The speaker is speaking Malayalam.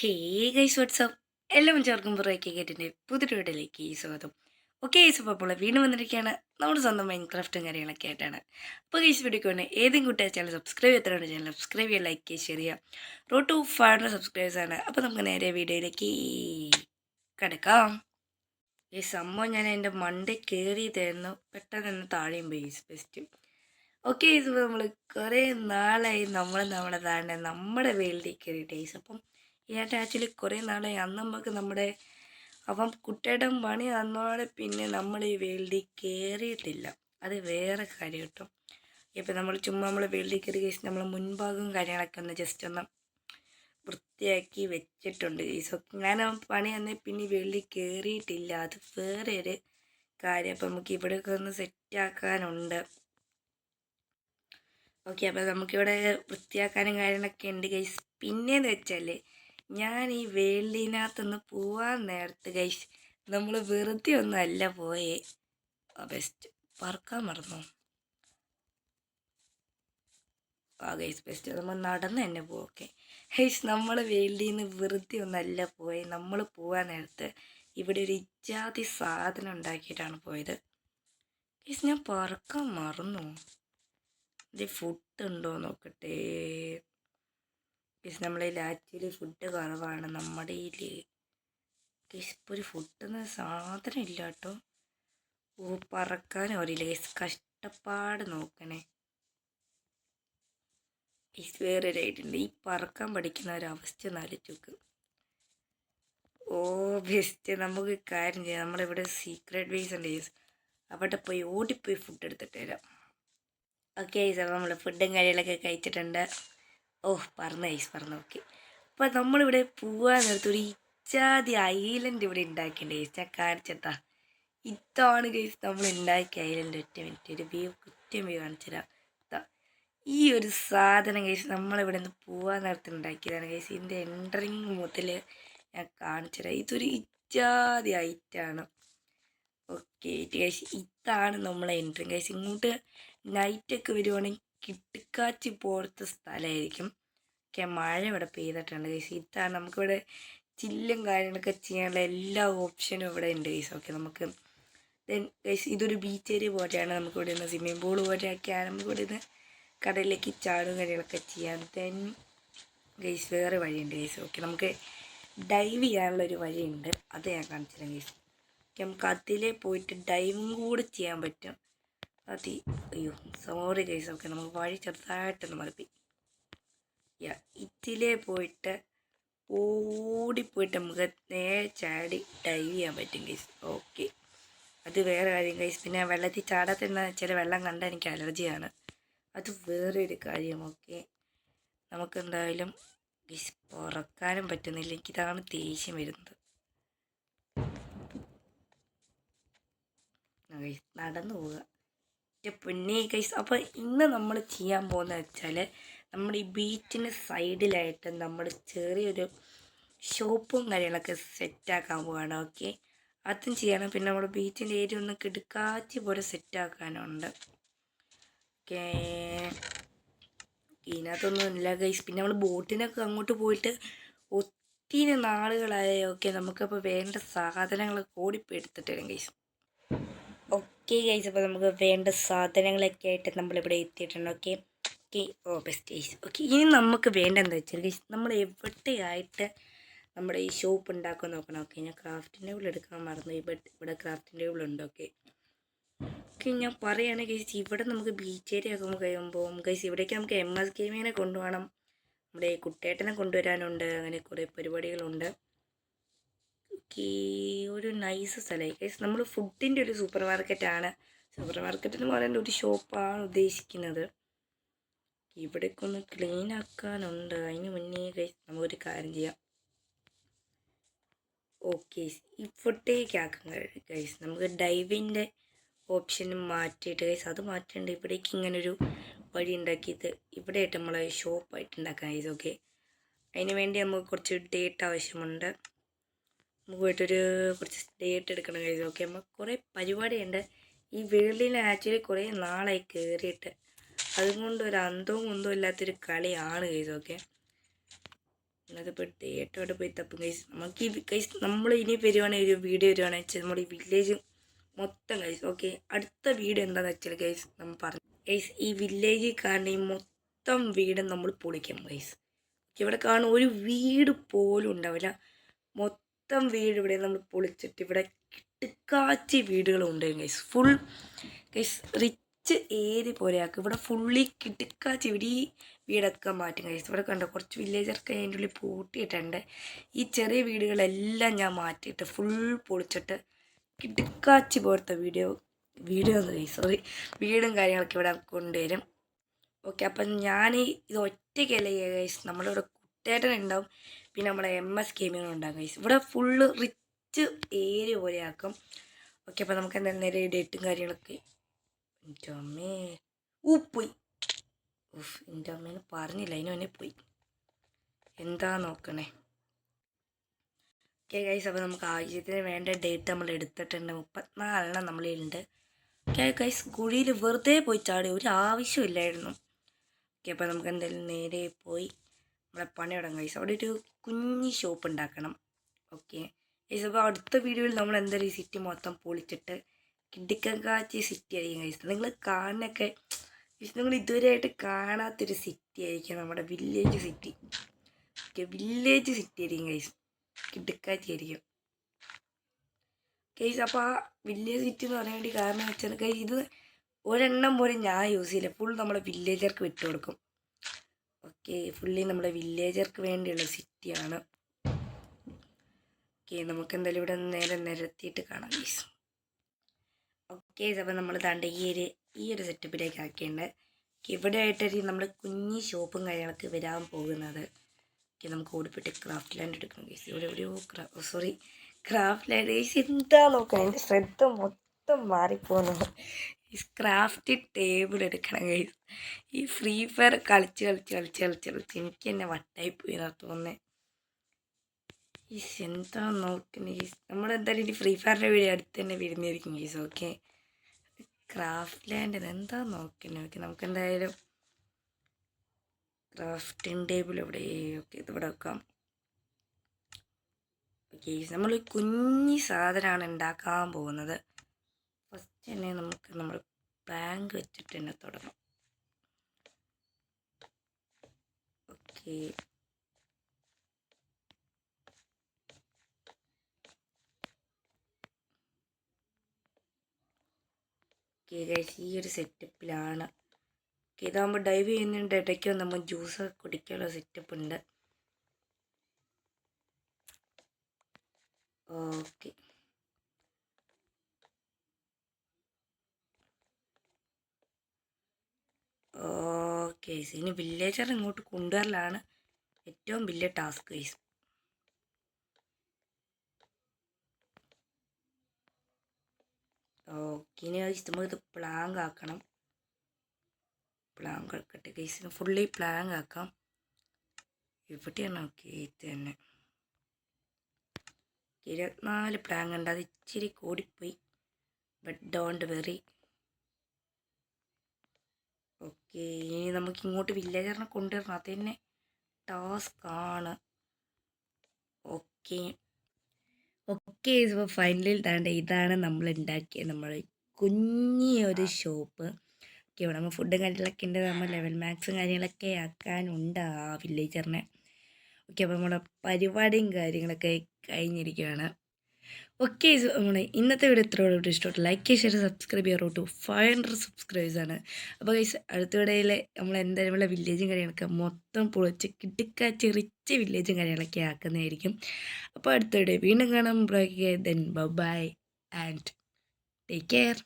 ഹേ ഗൈസ് വാട്സാപ്പ് എല്ലാ ചേർക്കും പുറകെ കേട്ടിന്റെ പുതിയ വീട്ടിലേക്ക് സ്വാഗതം. ഓക്കെ ഗൈസ് അപ്പോൾ അപ്പോൾ വീണ്ടും വന്നിരിക്കുകയാണ്. നമ്മുടെ സ്വന്തം മൈൻ ക്രാഫ്റ്റും കാര്യങ്ങളൊക്കെ ആയിട്ടാണ്. അപ്പോൾ ഗൈസ് വീഡിയോ വേണ്ടി ഏതെങ്കിലും കൂട്ടിയ ചാനൽ സബ്സ്ക്രൈബ് ചെയ്യാത്തവരുടെ ചാനൽ സബ്സ്ക്രൈബ് ചെയ്യുക ലൈക്ക് ചെയ്യുക ഷെയർ ചെയ്യുക. Road to five hundred subscribers ആണ്. അപ്പോൾ നമുക്ക് നേരെ വീഡിയോയിലേക്ക് കിടക്കാം. ഈ സംഭവം ഞാൻ എന്റെ മണ്ട കയറിയതായിരുന്നു പെട്ടെന്ന് തന്നെ താഴെയും പോയി ബെസ്റ്റ് ഓക്കെ ഇത് നമ്മൾ കുറേ നാളായി നമ്മൾ നമ്മുടെ താഴെ നമ്മുടെ വേൾഡിൽ കയറിയിട്ട് അപ്പം ഈയായിട്ട് ആക്ച്വലി കുറേ നാളായി. അന്ന് നമുക്ക് നമ്മുടെ അവൻ കുട്ടിയുടെ പണി തന്നോടെ പിന്നെ നമ്മൾ ഈ വേൾഡിൽ കയറിയിട്ടില്ല അത് വേറെ കാര്യം കേട്ടോ. ഇപ്പം നമ്മൾ ചുമ്മാ നമ്മൾ വേൾഡിൽ കയറി കഴിച്ച് നമ്മൾ മുൻഭാഗവും കാര്യങ്ങളൊക്കെ ഒന്ന് ജസ്റ്റ് ഒന്ന് വൃത്തിയാക്കി വെച്ചിട്ടുണ്ട്. ഈ സോ ഞാൻ പണി തന്നെ പിന്നെ വേൾഡിൽ കയറിയിട്ടില്ല അത് വേറെ ഒരു കാര്യം. അപ്പം നമുക്ക് ഇവിടെയൊക്കെ ഒന്ന് സെറ്റാക്കാനുണ്ട് ഓക്കെ അപ്പോൾ നമുക്കിവിടെ വൃത്തിയാക്കാനും കാര്യങ്ങളൊക്കെ ഉണ്ട് ഗൈസ് പിന്നെയെന്ന് വെച്ചാൽ ഞാൻ ഈ വേൾഡിനകത്തുനിന്ന് പോവാൻ നേരത്ത് ഗൈസ് നമ്മൾ വെറുതെ ഒന്നും അല്ല പോയേ. ബെസ്റ്റ് പറക്കാൻ മറന്നു? ആ ഗൈസ് ബെസ്റ്റ് നമ്മൾ നടന്ന് തന്നെ പോകും ഗൈസ് നമ്മൾ വേൾഡിൽ നിന്ന് വെറുതെ ഒന്നല്ല പോയി. നമ്മൾ പോകാൻ നേരത്ത് ഇവിടെ ഒരു ഇജാതി സാധനം ഉണ്ടാക്കിയിട്ടാണ് പോയത്. ഗൈസ് ഞാൻ പറക്കാൻ മറന്നു? ഇത് ഫുഡ് ഉണ്ടോ നോക്കട്ടെ. ഗൈസ് നമ്മളെ ആക്ച്വലി ഫുഡ് കുറവാണ്. നമ്മുടെ ഈ ഗൈസ് ഇപ്പോൾ ഒരു ഫുഡ് സാധനം ഇല്ല കേട്ടോ. ഓ പറക്കാനും അറിയില്ല. ഗൈസ് കഷ്ടപ്പാട് നോക്കണേ. ഗൈസ് വേറെ ഒരു ആയിട്ടുണ്ട് ഈ പറക്കാൻ പഠിക്കുന്ന ഒരു അവസ്ഥ നാലിച്ചോക്ക് ഓ ബെസ്റ്റ് നമുക്ക് കാര്യം ചെയ്യാം. നമ്മളിവിടെ സീക്രട്ട് ബേസ് ഉണ്ട് ഗൈസ് അവിടെ പോയി ഓടിപ്പോയി ഫുഡ് എടുത്തിട്ട് വരാം. ഓക്കെ ഗൈസ് അപ്പോൾ നമ്മൾ ഫുഡും കാര്യങ്ങളൊക്കെ കഴിച്ചിട്ടുണ്ട്. ഓ പറഞ്ഞു ഐസ് പറഞ്ഞു. ഓക്കെ. അപ്പം നമ്മളിവിടെ പോവാൻ നേരത്തെ ഒരു ഇച്ചാതി ഐലൻഡ് ഇവിടെ ഉണ്ടാക്കിയിട്ടുണ്ട്. ഗൈസ് ഞാൻ കാണിച്ചെത്താ. ഇതാണ് ഗൈസ് നമ്മൾ ഉണ്ടാക്കിയ ഐലൻഡ് ഒറ്റ മിനിറ്റ് ഒരു വ്യൂ കുറ്റം വ്യൂ കാണിച്ചു തരാം ഈ ഒരു സാധനം ഗൈസ് നമ്മളിവിടെ നിന്ന് പോവാൻ നേരത്തെ ഉണ്ടാക്കിയതാണ്. ഗൈസ് ഇതിന്റെ എൻട്രിങ് മുതൽ ഞാൻ കാണിച്ചു തരാം ഇതൊരു ഇച്ചാതി ഐറ്റാണ് ഓക്കെ ഗൈസ് ഇതാണ് നമ്മളെ എൻട്രിങ് ഗൈസ് ഇങ്ങോട്ട് നൈറ്റൊക്കെ വരുവാണെങ്കിൽ കിട്ടിക്കാച്ചി പോലത്തെ സ്ഥലമായിരിക്കും ഒക്കെ മഴ ഇവിടെ പെയ്തിട്ടുണ്ട് ഗൈസ് ഇതാണ് നമുക്കിവിടെ ചില്ലും കാര്യങ്ങളൊക്കെ ചെയ്യാനുള്ള എല്ലാ ഓപ്ഷനും ഇവിടെ ഉണ്ട് ഗൈസ് ഓക്കെ നമുക്ക് ദെൻ ഗൈസ് ഇതൊരു ബീച്ച് ഏരിയ പോലെയാണ് നമുക്കിവിടെ നിന്ന് സ്വിമ്മിംഗ് പൂൾ പോലെയൊക്കെയാണ് നമുക്ക് ഇവിടെ നിന്ന് കടലിലേക്ക് ചാടും കാര്യങ്ങളൊക്കെ ചെയ്യാം. ദെൻ ഗൈസ് വേറെ വഴിയുണ്ട് ഗൈസ് ഓക്കെ നമുക്ക് ഡൈവ് ചെയ്യാനുള്ള ഒരു വഴിയുണ്ട്. അത് ഞാൻ കാണിച്ചില്ല ഗൈസ് ഓക്കെ നമുക്ക് അതിലേ പോയിട്ട് ഡൈവും കൂടെ ചെയ്യാൻ പറ്റും. അതി അയ്യോ സോറി ഗൈസ് ഓക്കെ നമുക്ക് വഴി ചെറുതായിട്ടൊന്ന് മറപ്പി യാ ഇതിലേ പോയിട്ട് ഓടിപ്പോയിട്ട് നമുക്ക് നേരെ ചാടി ഡൈവ് ചെയ്യാൻ പറ്റും ഗൈസ് ഓക്കെ. അത് വേറെ കാര്യം ഗൈസ് പിന്നെ വെള്ളത്തിൽ ചാടാത്തുന്ന ചില വെള്ളം കണ്ടാൽ എനിക്ക് അലർജിയാണ് അത് വേറെ ഒരു കാര്യം ഓക്കെ. നമുക്ക് എന്തായാലും ഗൈസ് പുറക്കാനും പറ്റുന്നില്ല. എനിക്കിതാണ് ദേഷ്യം വരുന്നത്. നടന്നു പോവുക. എന്റെ പൊന്നേ കൈസ് അപ്പോൾ ഇന്ന് നമ്മൾ ചെയ്യാൻ പോകുന്നത് വെച്ചാൽ നമ്മൾ ഈ ബീച്ചിന് സൈഡിലായിട്ട് നമ്മൾ ചെറിയൊരു ഷോപ്പും കാര്യങ്ങളൊക്കെ സെറ്റാക്കാൻ പോവാണ് ഓക്കെ അതും ചെയ്യണം. പിന്നെ നമ്മൾ ബീച്ചിന്റെ ഏരിയ ഒന്ന് കിടക്കാച്ചി പോലെ സെറ്റാക്കാനുണ്ട് ഓക്കെ ഇതിനകത്തൊന്നും ഇല്ല ഗൈസ് പിന്നെ നമ്മൾ ബോട്ടിനൊക്കെ അങ്ങോട്ട് പോയിട്ട് ഒത്തിരി നാളുകളായ ഓക്കെ നമുക്കപ്പോൾ വേണ്ട സാധനങ്ങളൊക്കെ ഓടിപ്പോയി എടുത്തിട്ട് വരും ഗൈസ് ഓക്കെ ഗൈസ് അപ്പോൾ നമുക്ക് വേണ്ട സാധനങ്ങളൊക്കെ ആയിട്ട് നമ്മളിവിടെ എത്തിയിട്ടുണ്ട് okay okay oh best guys okay ഇനി നമുക്ക് വേണ്ട എന്താ വെച്ചാൽ ഗൈസ് നമ്മൾ എവിടെയായിട്ട് നമ്മുടെ ഈ ഷോപ്പ് ഉണ്ടാക്കാൻ നോക്കണം ഓക്കെ ഞാൻ ക്രാഫ്റ്റിന്റെ ടേബിൾ എടുക്കാൻ മറന്നു ഇവിടെ ഇവിടെ ക്രാഫ്റ്റിന്റെ ടേബിൾ ഉണ്ട് ഓക്കെ ഓക്കെ ഞാൻ പറയുകയാണെങ്കിൽ ഗൈസ് ഇവിടെ നമുക്ക് ബീച്ച് ഏരിയ ഒക്കെ കഴിയുമ്പോൾ ഗൈസ് ഇവിടേക്ക് നമുക്ക് എം എസ് ഗെയിമിനെ കൊണ്ടുപോകണം. നമ്മുടെ കുട്ടേട്ടനെ കൊണ്ടുവരാനുണ്ട് അങ്ങനെ കുറേ പരിപാടികളുണ്ട്. ഓക്കെ ഒരു നൈസ് സ്ഥലമായി. ഗൈസ് നമ്മൾ ഫുഡിന്റെ ഒരു സൂപ്പർ മാർക്കറ്റാണ് സൂപ്പർ മാർക്കറ്റ് എന്ന് പറയുന്ന ഒരു ഷോപ്പാണ് ഉദ്ദേശിക്കുന്നത്. ഇവിടേക്ക് ഒന്ന് ക്ലീൻ ആക്കാനുണ്ട്. അതിന് മുന്നേ ഗൈസ് നമുക്കൊരു കാര്യം ചെയ്യാം. ഓക്കെ ഇവിടേക്ക് ആക്കാൻ ഗൈസ് നമുക്ക് ഡൈവിന്റെ ഓപ്ഷൻ മാറ്റിയിട്ട് ഗൈസ് അത് മാറ്റേണ്ട. ഇവിടേക്ക് ഇങ്ങനൊരു വഴി ഉണ്ടാക്കിയിട്ട് ഇവിടെയായിട്ട് നമ്മളെ ഷോപ്പായിട്ട് ഉണ്ടാക്കാം ഗൈസ് ഓക്കെ അതിന് വേണ്ടി നമുക്ക് കുറച്ച് ഡേറ്റ് ആവശ്യമുണ്ട്. നമുക്ക് പോയിട്ടൊരു കുറച്ച് ഡേറ്റ് എടുക്കണം കഴിഞ്ഞു ഓക്കെ നമുക്ക് കുറേ പരിപാടിയുണ്ട്. ഈ വേൾഡിൽ ആക്ച്വലി കുറേ നാളായി കയറിയിട്ട് അതുകൊണ്ട് ഒരു അന്തവും കുന്തവും ഇല്ലാത്തൊരു കളിയാണ് ഗൈസ് ഓക്കെ ഇന്നത്തെ ഇപ്പോൾ അവിടെ പോയി തപ്പും കൈസ് നമുക്ക് ഈ കൈസ് നമ്മൾ ഇനി വരുവാണെങ്കിൽ ഒരു വീഡിയോ വരുവാണെങ്കിൽ വെച്ചാൽ നമ്മുടെ ഈ വില്ലേജ് മൊത്തം കൈസ് ഓക്കെ അടുത്ത വീട് എന്താണെന്ന് വെച്ചാൽ കൈസ് നമ്മൾ പറഞ്ഞു കൈസ് ഈ വില്ലേജിൽ കാണുന്ന ഈ മൊത്തം വീടും നമ്മൾ പൊളിക്കും കൈസ് ഇവിടെ കാണുന്ന ഒരു വീട് പോലും ഉണ്ടാവില്ല. മൊത്തം വീട് ഇവിടെ നമ്മൾ പൊളിച്ചിട്ട് ഇവിടെ കിട്ടുക്കാച്ചി വീടുകളും ഉണ്ട് guys full guys rich area പോലെയാക്കും ഇവിടെ ഫുള്ളി കിട്ടുക്കാച്ചി ഇവിടെ ഈ വീടൊക്കെ മാറ്റും ഗൈസ് ഇവിടെ കണ്ടോ കുറച്ച് വില്ലേജർക്ക് അതിന്റെ ഉള്ളിൽ പൂട്ടിയിട്ടുണ്ട്. ഈ ചെറിയ വീടുകളെല്ലാം ഞാൻ മാറ്റിയിട്ട് ഫുൾ പൊളിച്ചിട്ട് കിടുക്കാച്ചി പോലത്തെ വീഡിയോ വീഡിയോ എന്ന് സോറി വീടും കാര്യങ്ങളൊക്കെ ഇവിടെ കൊണ്ടുവരും. ഓക്കെ അപ്പം ഞാൻ ഇത് ഒറ്റയ്ക്കല്ലേ ഗൈസ് നമ്മളിവിടെ കുട്ടേട്ടൻ ഉണ്ടാവും. പിന്നെ നമ്മളെ എം എസ് ഗെയിമിംഗ് ഉണ്ടാകും ഗൈസ് ഇവിടെ ഫുള്ള് റിച്ച് ഏരിയ പോലെ ആക്കും ഓക്കെ അപ്പം നമുക്ക് എന്തായാലും നേരെ ഡേറ്റും കാര്യങ്ങളൊക്കെ. എന്റെ അമ്മേ. ഊ പോയി. ഉഫ് എന്റെ അമ്മേനെ പറഞ്ഞില്ല. അതിന് തന്നെ പോയി. എന്താ നോക്കണേ? ഓക്കെ ഗൈസ് അപ്പോൾ നമുക്ക് ആവശ്യത്തിന് വേണ്ട ഡേറ്റ് നമ്മൾ എടുത്തിട്ടുണ്ട്. മുപ്പത്തിനാലെണ്ണം നമ്മളിലുണ്ട്. ഓക്കെ ഗൈസ് കുഴിയിൽ വെറുതെ പോയി ചാടി. ഒരു ആവശ്യമില്ലായിരുന്നു ഓക്കെ അപ്പോൾ നമുക്ക് എന്തായാലും നേരെ പോയി. നമ്മളെ പണി തുടങ്ങാം ഗൈസ് അവിടെ ഒരു കുഞ്ഞി ഷോപ്പ് ഉണ്ടാക്കണം. ഓക്കെ ഗൈസ് അപ്പോൾ അടുത്ത വീഡിയോയിൽ നമ്മൾ എന്തായാലും ഈ സിറ്റി മൊത്തം പൊളിച്ചിട്ട് കിഡിക്കാച്ചി സിറ്റി ആയിരിക്കും ഗൈസ് നിങ്ങൾ കാണുന്നൊക്കെ നിങ്ങൾ ഇതുവരെയായിട്ട് കാണാത്തൊരു സിറ്റി ആയിരിക്കും നമ്മുടെ village city okay village city ആയിരിക്കും ഗൈസ് കിടുക്കാച്ചി ആയിരിക്കും. കേസ് അപ്പോൾ ആ വില്ലേജ് സിറ്റി എന്ന് പറയാൻ വേണ്ടി കാരണം വെച്ചാൽ കേസ് ഇത് ഒരെണ്ണം പോലും ഞാൻ യൂസ് ചെയ്യില്ല. ഫുൾ നമ്മുടെ വില്ലേജർക്ക് വിട്ടു കൊടുക്കും ഓക്കെ ഫുള്ളി നമ്മുടെ വില്ലേജർക്ക് വേണ്ടിയുള്ള സിറ്റിയാണ്. ഓക്കെ നമുക്ക് എന്തായാലും ഇവിടെ നേരെ നിരത്തിയിട്ട് കാണാം ഗൈസ് ഓക്കെ അപ്പോൾ നമ്മൾ താണ്ട ഈ ഒരു ഈ ഒരു സെറ്റപ്പിലേക്ക് ആക്കിയിട്ടുണ്ട്. ഇവിടെ ആയിട്ടായിരിക്കും നമ്മൾ കുഞ്ഞി ഷോപ്പും കാര്യങ്ങളൊക്കെ വരാൻ പോകുന്നത്. ഓക്കെ നമുക്ക് ഓടിപ്പിട്ട് ക്രാഫ്റ്റ് ലാൻഡ് എടുക്കണം ഗൈസ് ഇവിടെ എവിടെയോ സോറി ക്രാഫ്റ്റ് ലാൻഡ് ഗൈസ് എന്താ നോക്കാം എന്റെ ശ്രദ്ധ മൊത്തം മാറിപ്പോകുന്നത് ഈ ക്രാഫ്റ്റ് ടേബിൾ എടുക്കണം ഗൈസ് ഈ ഫ്രീ ഫയർ കളിച്ച് കളിച്ച് കളിച്ച് കളിച്ച് കളിച്ച് എനിക്ക് തന്നെ വട്ടായി പോയി തോന്നുന്നത് ഈ എന്താ നോക്കുന്നത് ഗൈസ് നമ്മളെന്തായാലും ഇനി ഫ്രീ ഫയറിന്റെ വീഡിയോ അടുത്ത് തന്നെ വരുന്നതായിരിക്കും ഗൈസ് ഓക്കെ ക്രാഫ്റ്റ് ലാൻഡ് എന്താ നോക്കുന്നത് ഓക്കെ നമുക്ക് എന്തായാലും ക്രാഫ്റ്റിംഗ് ടേബിൾ എവിടെ ഓക്കെ ഇതിവിടെ വെക്കാം. ഓക്കെ നമ്മൾ കുഞ്ഞി സാധനമാണ് ഉണ്ടാക്കാൻ പോകുന്നത്. തന്നെ നമുക്ക് നമ്മൾ ബാങ്ക് വെച്ചിട്ട് തന്നെ തുടങ്ങാം. ഓക്കെ ഈ ഒരു സെറ്റപ്പിലാണ് ഓക്കെ ഇതാകുമ്പോൾ ഡൈവ് ചെയ്യുന്നതിന്റെ ഇടയ്ക്ക് നമ്മൾ ജ്യൂസ് കുടിക്കാനുള്ള സെറ്റപ്പ് ഉണ്ട്. ഓക്കെ ഓക്കെ ഇനി വില്ലേജർ ഇങ്ങോട്ട് കൊണ്ടുവരലാണ് ഏറ്റവും വലിയ ടാസ്ക് ഗൈസ് ഓക്കെ ഇനി നമുക്കിത് പ്ലാങ്ക് ആക്കണം. പ്ലാങ്ക് എടുക്കട്ടെ ഗൈസിന് ഫുള്ളി പ്ലാങ്ക് ആക്കാം. ഇവിടെയാണ് ഓക്കെ ഇത് തന്നെ. ഇരുപത്തിനാല് പ്ലാങ് ഉണ്ട് അത് ഇച്ചിരി കൂടിപ്പോയി. ബട്ട് ഡോണ്ട് വെറി ഓക്കെ ഇനി നമുക്ക് ഇങ്ങോട്ട് വില്ലേജറിനെ കൊണ്ടുവരണം. അത് തന്നെ ടാസ്ക് ആണ് ഓക്കെ. ഓക്കെ ഇപ്പോൾ ഫൈനലിൽ താണ്ട ഇതാണ് നമ്മൾ ഉണ്ടാക്കിയ നമ്മൾ കുഞ്ഞിയൊരു ഷോപ്പ് ഓക്കെ ഇവിടെ നമ്മൾ ഫുഡും കാര്യങ്ങളൊക്കെ ഉണ്ട്. നമ്മൾ ലെവൽ മാക്സും കാര്യങ്ങളൊക്കെ ആക്കാനുണ്ട് ആ വില്ലേജറിനെ ഓക്കെ അപ്പോൾ നമ്മുടെ പരിപാടിയും കാര്യങ്ങളൊക്കെ കഴിഞ്ഞിരിക്കുകയാണ് ഓക്കെ നമ്മുടെ ഇന്നത്തെ വീഡിയോ ഇത്രയോട് ഇഷ്ടപ്പെട്ടു ലൈക്ക് ഷെയർ സബ്സ്ക്രൈബ് ചെയ്യാറോ ടു ഫൈവ് ഹൺഡ്രഡ് സബ്സ്ക്രൈബേഴ്സ് ആണ്. അപ്പോൾ ഗൈസ് അടുത്ത വീഡിയോയിലെ നമ്മൾ എന്തായാലും വില്ലേജും കാര്യങ്ങളൊക്കെ മൊത്തം പൊളിച്ച് കിട്ടിക്കാച്ച് റിച്ച് വില്ലേജും കാര്യങ്ങളൊക്കെ ആക്കുന്നതായിരിക്കും. അപ്പോൾ അടുത്ത വീഡിയോ വീണ്ടും കാണാം. Bro okay then bye and take care